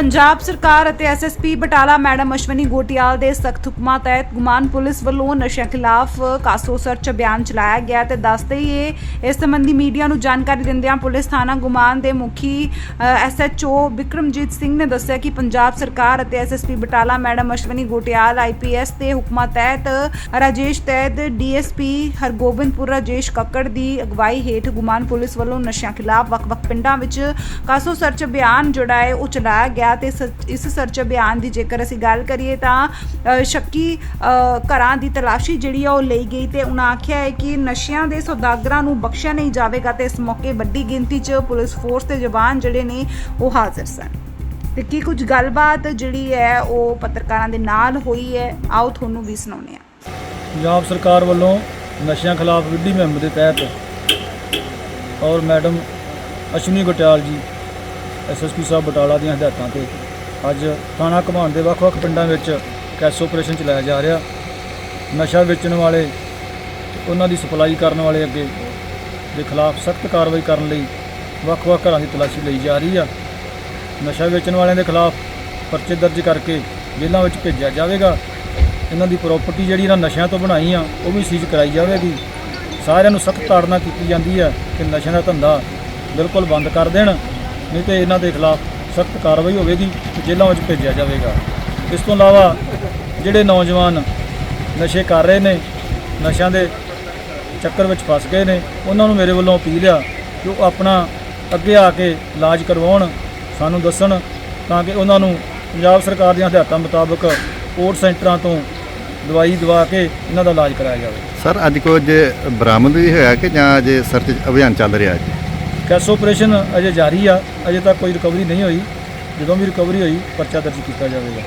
ਪੰਜਾਬ ਸਰਕਾਰ ਅਤੇ SSP Batala madam Ashwani Gotyal ਦੇ ਸਖਤ ਹੁਕਮਾਂ ਤਹਿਤ ਗੁਮਾਨ ਪੁਲਿਸ ਵੱਲੋਂ ਨਸ਼ਿਆਂ ਖਿਲਾਫ ਕਾਸੋ ਸਰਚ ਅਭਿਆਨ ਚਲਾਇਆ ਗਿਆ ਤੇ ਦੱਸਦੇ ਹੀ ਇਸ ਸੰਬੰਧੀ ਮੀਡੀਆ ਨੂੰ ਜਾਣਕਾਰੀ ਦਿੰਦਿਆਂ ਪੁਲਿਸ ਥਾਣਾ ਗੁਮਾਨ ਦੇ ਮੁਖੀ ਐਸਐਚਓ ਵਿਕਰਮਜੀਤ ਸਿੰਘ ਨੇ ਦੱਸਿਆ ਕਿ ਪੰਜਾਬ ਸਰਕਾਰ ਅਤੇ SSP Batala madam Ashwani Gotiyal IPS ਦੇ ਹੁਕਮਾਂ ਤਹਿਤ ਰਾਜੇਸ਼ ਤੈਦ ਡੀਐਸਪੀ ਹਰਗੋਬਿੰਦਪੁਰ ਰਾਜੇਸ਼ ਕੱਕੜ ਦੀ ਅਗਵਾਈ ਹੇਠ ਗੁਮਾਨ ਪੁਲਿਸ ਵੱਲੋਂ ਨਸ਼ਿਆਂ ਖਿਲਾਫ ਵੱਖ-ਵੱਖ ਪਿੰਡਾਂ ਵਿੱਚ ਕਾਸੋ ਸਰਚ ਅਭਿਆਨ ਜਿਹੜਾ ਹੈ ਉਹ ਚਲਾਇਆ ਗਿਆ ਤੇ ਇਸ ਸਰਚ ਅਭਿਆਨ ਦੀ ਜੇਕਰ ਅਸੀਂ ਗੱਲ ਕਰੀਏ ਤਾਂ ਸ਼ੱਕੀ ਘਰਾਂ ਦੀ ਤਲਾਸ਼ੀ ਜਿਹੜੀ ਆ ਉਹ ਲਈ ਗਈ ਤੇ ਉਹਨਾਂ ਆਖਿਆ ਹੈ ਕਿ ਨਸ਼ਿਆਂ ਦੇ ਸੌਦਾਗਰਾਂ ਨੂੰ ਬਖਸ਼ਿਆ ਨਹੀਂ ਜਾਵੇਗਾ ਤੇ ਇਸ ਮੌਕੇ ਵੱਡੀ ਗਿਣਤੀ 'ਚ ਪੁਲਿਸ ਫੋਰਸ ਦੇ ਜਵਾਨ ਜਿਹੜੇ ਨੇ ਉਹ ਹਾਜ਼ਰ ਸਨ। ਤੇ ਕੀ ਕੁਝ ਗੱਲਬਾਤ ਜਿਹੜੀ ਹੈ ਉਹ ਪੱਤਰਕਾਰਾਂ ਦੇ ਨਾਲ ਹੋਈ ਹੈ? ਆਓ ਤੁਹਾਨੂੰ ਵੀ ਸੁਣਾਉਂਦੇ ਹਾਂ। ਪੰਜਾਬ ਸਰਕਾਰ ਵੱਲੋਂ ਨਸ਼ਿਆਂ ਖਿਲਾਫ ਵਿੱਢੀ ਮੁਹਿੰਮ ਦੇ ਤਹਿਤ ਔਰ ਮੈਡਮ ਅਸ਼ਵਨੀ ਗੋਟਿਆਲ ਜੀ ਐਸਐਸਪੀ ਸਾਹਿਬ ਬਟਾਲਾ ਦੀਆਂ ਹਦਾਇਤਾਂ ਤੇ ਅੱਜ ਥਾਣਾ ਘਮਾਣ ਦੇ ਵੱਖ-ਵੱਖ ਪਿੰਡਾਂ ਵਿੱਚ ਕੈਸ ਆਪਰੇਸ਼ਨ ਚਲਾਇਆ ਜਾ ਰਿਹਾ। ਨਸ਼ਾ ਵੇਚਣ ਵਾਲੇ ਉਹਨਾਂ ਦੀ ਸਪਲਾਈ ਕਰਨ ਵਾਲੇ ਅੱਗੇ ਦੇ ਖਿਲਾਫ ਸਖਤ ਕਾਰਵਾਈ ਕਰਨ ਲਈ ਵੱਖ-ਵੱਖ ਘਰਾਂ ਦੀ ਤਲਾਸ਼ੀ ਲਈ ਜਾ ਰਹੀ ਆ। ਨਸ਼ਾ ਵੇਚਣ ਵਾਲਿਆਂ ਦੇ ਖਿਲਾਫ ਪਰਚੇ ਦਰਜ ਕਰਕੇ ਜੇਲ੍ਹਾਂ ਵਿੱਚ ਭੇਜਿਆ ਜਾਵੇਗਾ। ਇਹਨਾਂ ਦੀ ਪ੍ਰਾਪਰਟੀ ਜਿਹੜੀ ਇਹਨਾਂ ਨਸ਼ਿਆਂ ਤੋਂ ਬਣਾਈ ਆ, ਉਹ ਵੀ ਸੀਜ਼ ਕਰਾਈ ਜਾਵੇਗੀ। ਸਾਰਿਆਂ ਨੂੰ ਸਖਤ ਤਾੜਨਾ ਕੀਤੀ ਜਾਂਦੀ ਹੈ ਕਿ ਨਸ਼ਿਆਂ ਦਾ ਧੰਦਾ ਬਿਲਕੁਲ ਬੰਦ ਕਰ ਦੇਣ। ਨਹੀਂ ਤੇ ਇਹਨਾਂ ਦੇ ਖਿਲਾਫ ਸਖਤ ਕਾਰਵਾਈ ਹੋਵੇਗੀ ਤੇ ਜੇਲ੍ਹਾਂ ਵਿੱਚ ਭੇਜਿਆ ਜਾਵੇਗਾ। ਇਸ ਤੋਂ ਇਲਾਵਾ ਜਿਹੜੇ ਨੌਜਵਾਨ ਨਸ਼ੇ ਕਰ ਰਹੇ ਨੇ, ਨਸ਼ਿਆਂ ਦੇ ਚੱਕਰ ਵਿੱਚ ਫਸ ਗਏ ਨੇ, ਉਹਨਾਂ ਨੂੰ ਮੇਰੇ ਵੱਲੋਂ ਅਪੀਲ ਆ ਕਿ ਉਹ ਆਪਣਾ ਅੱਗੇ ਆ ਕੇ ਇਲਾਜ ਕਰਵਾਉਣ, ਸਾਨੂੰ ਦੱਸਣ ਤਾਂ ਕਿ ਉਹਨਾਂ ਨੂੰ ਪੰਜਾਬ ਸਰਕਾਰ ਦੀਆਂ ਹਦਾਇਤਾਂ ਮੁਤਾਬਕ ਕੋਰਟ ਸੈਂਟਰਾਂ ਤੋਂ ਦਵਾਈ ਦਵਾ ਕੇ ਇਹਨਾਂ ਦਾ ਇਲਾਜ ਕਰਾਇਆ ਜਾਵੇ। ਸਰ, ਅੱਜ ਕੁਝ ਬਰਾਮਦ ਵੀ ਹੋਇਆ ਕਿ ਜਾਂ ਅਜੇ ਸਰਚ ਅਭਿਆਨ ਚੱਲ ਰਿਹਾ ਜੀ ਕੈਸ ਆਪਰੇਸ਼ਨ ਅਜੇ ਜਾਰੀ ਆ, ਅਜੇ ਤੱਕ ਕੋਈ ਰਿਕਵਰੀ ਨਹੀਂ ਹੋਈ। ਜਦੋਂ ਵੀ ਰਿਕਵਰੀ ਹੋਈ, ਪਰਚਾ ਦਰਜ ਕੀਤਾ ਜਾਵੇਗਾ।